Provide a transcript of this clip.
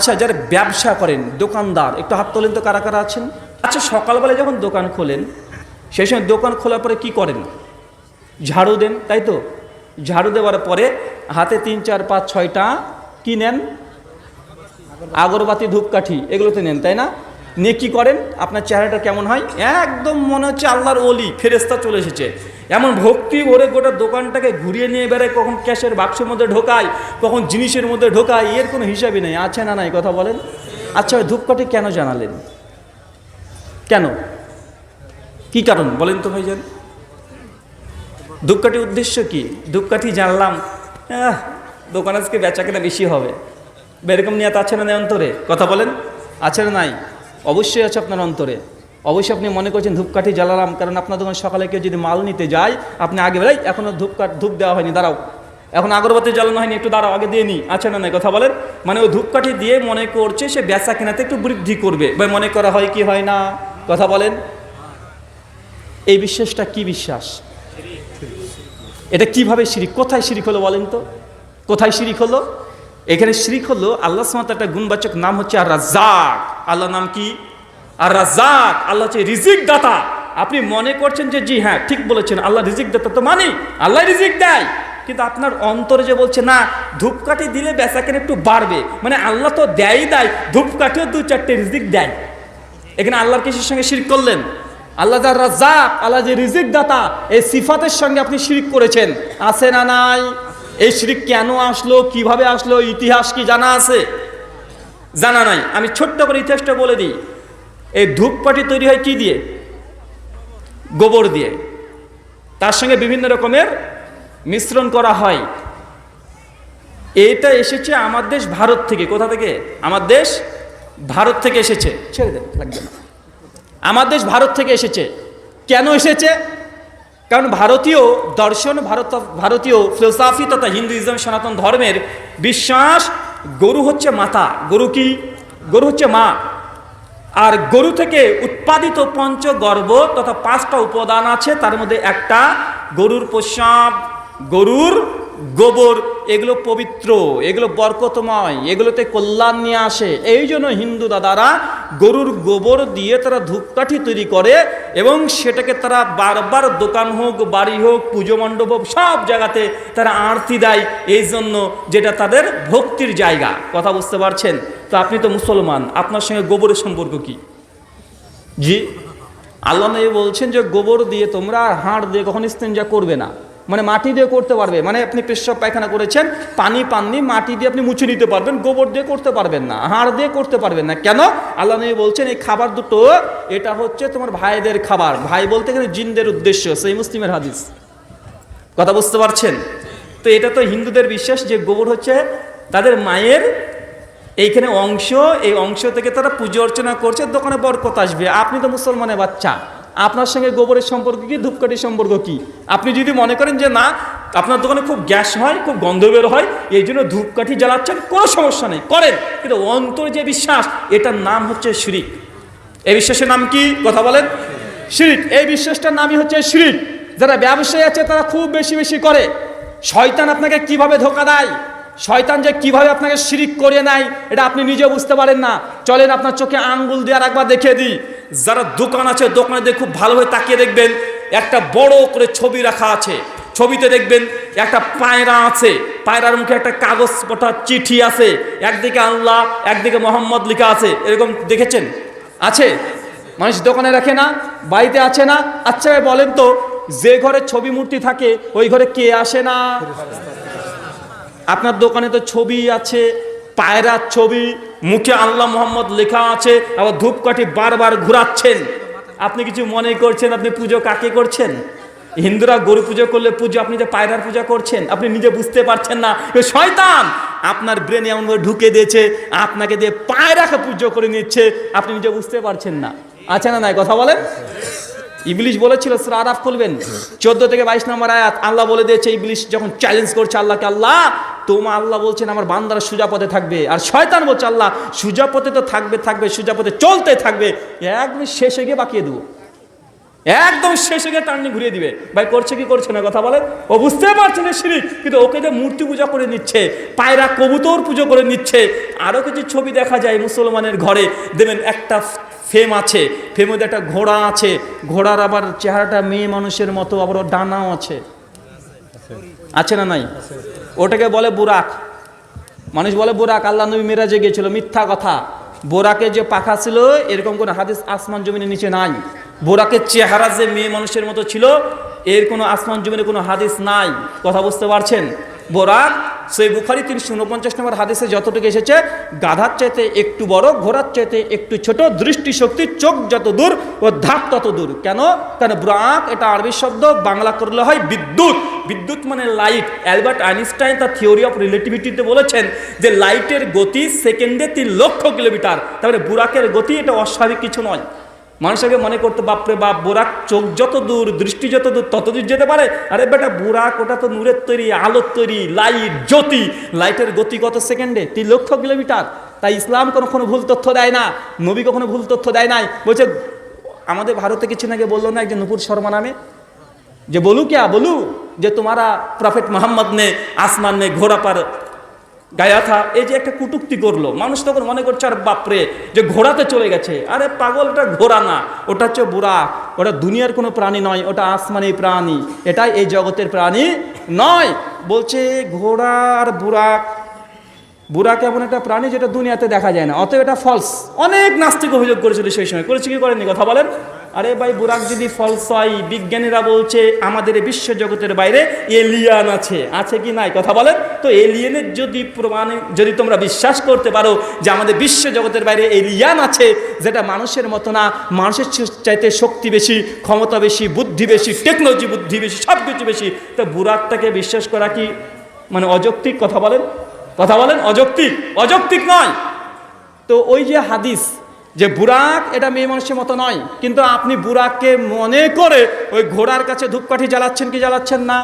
আচ্ছা যারা ব্যবসা করেন, দোকানদার, একটু হাত তোলেন তো কারা কারা আছেন? আচ্ছা সকালবেলা যখন দোকান খোলেন, সেই সময় দোকান খোলার পরে কি করেন? ঝাড়ু দেন, তাই তো? ঝাড়ু দেওয়ার পরে হাতে তিন, চার, পাঁচ, ছয়টা কি নেন? আগরবাতি, ধূপকাঠি, এগুলোতে নেন, তাই না? নিয়ে কী করেন? আপনার চেহারাটা কেমন হয়? একদম মনে হচ্ছে আল্লাহর অলি ফেরেস্তা চলে এসেছে। এমন ভক্তি ভরে গোটা দোকানটাকে ঘুরিয়ে নিয়ে বেড়ায়, কখন ক্যাশের বাক্সের মধ্যে ঢোকায়, কখন জিনিসের মধ্যে ঢোকায়, এর কোনো হিসাবই নেই। আছে না নাই? কথা বলেন। আচ্ছা ধূপকাঠি কেন জানালেন? কেন? কি কারণ? বলেন তো ভাইজান। ধূপকাঠির উদ্দেশ্য কি? ধূপকাঠি জানলাম। দোকান আজকে বেচা কেনা বেশি হবে। বা এরকম নিয়ে আছে না অন্তরে? কথা বলেন। আছে না নাই? অবশ্যই আছে আপনার অন্তরে। অবশ্যই আপনি মনে করছেন ধূপকাঠি জ্বালালাম, কারণ আপনার দোকান সকালে কেউ যদি মাল নিতে যায়, আপনি আগে বেলাই এখনও ধূপকাঠ ধূপ দেওয়া হয়নি, দাঁড়াও। এখন আগরবাতি জ্বালানো হয়নি, একটু দাঁড়াও, আগে দিয়ে নিই আছে না নাই কথা বলেন। মানে ওই ধূপকাঠি দিয়ে মনে করছে সে বেচা কেনাতে একটু বৃদ্ধি করবে, বা মনে করা হয় কি হয় না। কথা বলেন। এই বিশ্বাসটা কি বিশ্বাস? এটা কীভাবে শিরিক? কোথায় শিরিক হলো বলেন তো? কোথায় শিরিক হলো? এখানে শিরিক হলো আল্লাহ সামাত একটা গুণবাচক নাম হচ্ছে আর রাজাক আল্লাহ নাম কি? আর রাজাক আল্লাহ হচ্ছে রিজিক দাতা আপনি মনে করছেন যে, জি হ্যাঁ ঠিক বলেছেন, আল্লাহ রিজিক দাতা তো মানি, আল্লাহ রিজিক দেয়। কিন্তু আপনার অন্তরে যে বলছে, না, ধূপকাঠি দিলে বেচাকেন একটু বাড়বে। মানে আল্লাহ তো দেয়ই দেয়, ধূপকাঠিও দু চারটে রিজিক দেয়। এখানে আল্লাহর কিসের সঙ্গে শিরিক করলেন? আল্লাহ যার রাজাক আল্লাহ যে রিজিক দাতা এই সিফাতের সঙ্গে আপনি শিরিক করেছেন। আছে না নাই? এই শিরিক কেন আসলো? কীভাবে আসলো? ইতিহাস কি জানা আছে? জানা নাই। আমি ছোট্ট করে ইতিহাসটা বলে দিই। এই ধূপপাটি তৈরি হয় কি দিয়ে? গোবর দিয়ে। তার সঙ্গে বিভিন্ন রকমের মিশ্রণ করা হয়। এটা এসেছে আমার দেশ ভারত থেকে। কোথা থেকে? আমার দেশ ভারত থেকে এসেছে। ছেড়ে দেন লাগবে না। আমার দেশ ভারত থেকে এসেছে। কেন এসেছে? কারণ ভারতীয় দর্শন, ভারত, ভারতীয় ফিলোসফি তথা হিন্দুইজম সনাতন ধর্মের বিশ্বাস গরু হচ্ছে মাতা গরু কি? গরু হচ্ছে মা। আর গরু থেকে উৎপাদিত পঞ্চগর্ভ তথা পাঁচটা উপাদান আছে, তার মধ্যে একটা গরুর প্রস্রাব, গরুর গোবর, এগুলো পবিত্র, এগুলো বরকতময়, এগুলোতে কল্যাণ নিয়ে আসে। এই জন্য হিন্দু দাদারা গরুর গোবর দিয়ে তারা ধূপকাঠি তৈরি করে এবং সেটাকে তারা বারবার দোকান হোক, বাড়ি হোক, পুজো মণ্ডপ হোক, সব জায়গাতে তারা আরতি দেয়। এই জন্য যেটা তাদের ভক্তির জায়গা। কথা বুঝতে পারছেন? তো আপনি তো মুসলমান, আপনার সঙ্গে গোবরের সম্পর্ক কি? জি? আল্লাহ বলছেন যে গোবর দিয়ে তোমরা হাড় দিয়ে কখন ইস্তেঞ্জা করবে না। মানে মাটি দিয়ে করতে পারবে। মানে আপনি পেশাব পায়খানা করেছেন, পানি পাননি, মাটি দিয়ে আপনি মুছে নিতে পারবেন, গোবর দিয়ে করতে পারবেন না, হাড় দিয়ে করতে পারবেন না। কেন? আল্লাহ নবী বলছেন, এই খাবার দুটো, এটা হচ্ছে তোমার ভাইদের খাবার। ভাই বলতে গেলে জিনদের উদ্দেশ্য, সেই মুসলিমের হাদিস। কথা বুঝতে পারছেন? তো এটা তো হিন্দুদের বিশ্বাস যে গোবর হচ্ছে তাদের মায়ের এইখানে অংশ, এই অংশ থেকে তারা পুজো অর্চনা করছে, দোকানে বরকত আসবে। আপনি তো মুসলমানের বাচ্চা। আপনার সঙ্গে গোবরের সম্পর্ক কি, ধূপকাঠির সম্পর্ক কি? আপনি যদি মনে করেন যে না, আপনার দোকানে খুব গ্যাস হয়, খুব গন্ধ বের হয়, এই জন্য ধূপকাঠি জ্বালাচ্ছেন, কোনো সমস্যা নেই, করেন। কিন্তু অন্তর যে বিশ্বাস, এটার নাম হচ্ছে শিরিক। এই বিশ্বাসের নাম কি? কথা বলেন। শিরিক। এই বিশ্বাসটার নামই হচ্ছে শিরিক। যারা ব্যবসায়ী আছে, তারা খুব বেশি বেশি করে। শয়তান আপনাকে কীভাবে ধোকা দেয়? শয়তান যে কীভাবে আপনাকে শিরিক করিয়ে নেয়, এটা আপনি নিজে বুঝতে পারেন না। চলেন আপনার চোখে আঙ্গুল দিয়ে আর একবার দেখিয়ে দিই। যারা দোকান আছে, দোকানে দিয়ে খুব ভালোভাবে তাকিয়ে দেখবেন, একটা বড় করে ছবি রাখা আছে। ছবিতে দেখবেন, একটা পায়রা আছে। পায়রার মুখে একটা কাগজ পটা চিঠি আছে। একদিকে আল্লাহ, একদিকে মোহাম্মদ লিখা আছে। এরকম দেখেছেন? আছে? মানুষ দোকানে রাখে না, বাড়িতে আছে না। আচ্ছা বলেন তো, যে ঘরে ছবি মূর্তি থাকে, ওই ঘরে কে আসে না? আপনার দোকানে তো ছবি আছে পায়রার ছবি, মুখে আল্লাহ মোহাম্মদ লেখা আছে, আবার ধূপকাঠি বারবার ঘুরাচ্ছেন। আপনি কিছু মনে করছেন? আপনি পুজো কাকে করছেন? হিন্দুরা গরু পুজো করলে পুজো, আপনি যে পায়রার পূজা করছেন, আপনি নিজে বুঝতে পারছেন না। শয়তান! আপনার ব্রেন এমনভাবে ঢুকে দিয়েছে, আপনাকে দিয়ে পায়রাকে পুজো করে নিচ্ছে, আপনি নিজে বুঝতে পারছেন না। আছে না নাই? কথা বলেন? ইবলিশ বলেছিল, সুরা আরাফ খুলবেন। চোদ্দ থেকে বাইশ নম্বর আয়াত, আল্লাহ বলে দিয়েছে, ইবলিশ যখন চ্যালেঞ্জ করছে আল্লাহকে, আল্লাহ, তোমার আল্লাহ বলছেন আমার বান্দারা সুজা পথে থাকবে, আর শয়তান বলছে, আল্লাহ সুজা পথে তো থাকবে থাকবে সুজা পথে চলতে থাকবে, একদম শেষে গিয়ে বাকিয়ে দেবো। একদম শেষে গিয়ে টার্নি ঘুরিয়ে দিবে। ভাই, করছে কি করছে না, কথা বলেন? ও বুঝতে পারছে না শিরিক, কিন্তু ওকে যে মূর্তি পূজা করে নিচ্ছে, পায়রা কবুতর পুজো করে নিচ্ছে আরও কিছু ছবি দেখা যায় মুসলমানের ঘরে দেবেন একটা ফেম আছে ফেমের মধ্যে একটা ঘোড়া আছে, ঘোড়ার আবার চেহারাটা মেয়ে মানুষের মতো, আবার ডানাও আছে। আছে না নাই? ওটাকে বলে বুরাক। মানুষ বলে বোরাক, আল্লাহ নবী মেরাজে গিয়েছিল, মিথ্যা কথা। বোরাকে যে পাখা ছিল, এরকম কোনো হাদিস আসমান জমিনের নিচে নাই। বোরাকের চেহারা যে মেয়ে মানুষের মতো ছিল, এর কোনো আসমান জমিনে কোনো হাদিস নাই। কথা বুঝতে পারছেন? বোরাক সেই বুখারি তিনশো উনপঞ্চাশ নম্বর হাদিসে যতটুকু এসেছে, গাধার চাইতে একটু বড়, ঘোড়ার চাইতে একটু ছোট, দৃষ্টিশক্তি, চোখ যত দূর ও ধাপ তত দূর। কেন? কারণ ব্রাক এটা আরবি শব্দ, বাংলা করলে হয় বিদ্যুৎ। বিদ্যুৎ মানে লাইট। অ্যালবার্ট আইনস্টাইন তার থিওরি অফ রিলেটিভিটিতে বলেছেন যে লাইটের গতি সেকেন্ডে তিন লক্ষ কিলোমিটার। তারপরে বুরাকের গতি এটা অস্বাভাবিক কিছু নয়। মানুষকে মনে করতে, বাপরে বাপ বোরাক চোখ যত দূর, দৃষ্টি যত দূর, তত দূর যেতে পারে? আরে বেটা বুরাক ওটা তো নূরের তৈরি, আলোর তৈরি, লাইট, জ্যোতি, লাইটের গতি কত সেকেন্ডে? তিন লক্ষ কিলোমিটার। তাই ইসলাম কখনো ভুল তথ্য দেয় না, নবী কখনো ভুল তথ্য দেয় নাই। বলছে, আমাদের ভারতে কিছু নাকি বলল না একজন নুপুর শর্মা নামে? যে, বলু क्या বলু, যে, তোমারা প্রফেট মোহাম্মদ নে, আসমান নে, ঘোড়া পার গায়া থা এই যে একটা কুটুক্তি করল মানুষ তখন মনে করছে, আর বাপরে, যে ঘোড়াতে চলে গেছে। আরে পাগলটা ঘোড়া না, ওটা হচ্ছে বুড়া। ওটা দুনিয়ার কোনো প্রাণী নয়, ওটা আসমানি প্রাণী। এটাই এই জগতের প্রাণী নয়। বলছে, ঘোড়া আর বুড়াক বুড়াক এমন একটা প্রাণী যেটা দুনিয়াতে দেখা যায় না। অতএব এটা ফলস অনেক নাস্তিক অভিযোগ করেছিল সেই সময়। করেছে কি করেননি? কথা বলেন। আরে ভাই, বুরাক যদি ফলস হয়, বিজ্ঞানীরা বলছে আমাদের এই বিশ্ব জগতের বাইরে এলিয়ান আছে। আছে কি নাই? কথা বলেন। তো এলিয়েনের যদি প্রমাণে, যদি তোমরা বিশ্বাস করতে পারো যে আমাদের বিশ্ব জগতের বাইরে এলিয়ান আছে, যেটা মানুষের মতো না, মানুষের চাইতে শক্তি বেশি, ক্ষমতা বেশি, বুদ্ধি বেশি টেকনোলজি বুদ্ধি বেশি সব কিছু বেশি, তো বুরাকটাকে বিশ্বাস করা কি মানে অযৌক্তিক? কথা বলেন। কথা বলেন, অযৌক্তিক। অযৌক্তিক নয়। তো ওই যে হাদিস যে বুরাক এটা মেয়ে মানুষের মতো নয়। কিন্তু আপনি বুরাককে মনে করে ওই ঘোড়ার কাছে ধূপকাঠি জ্বালাচ্ছেন কি জ্বালাচ্ছেন না?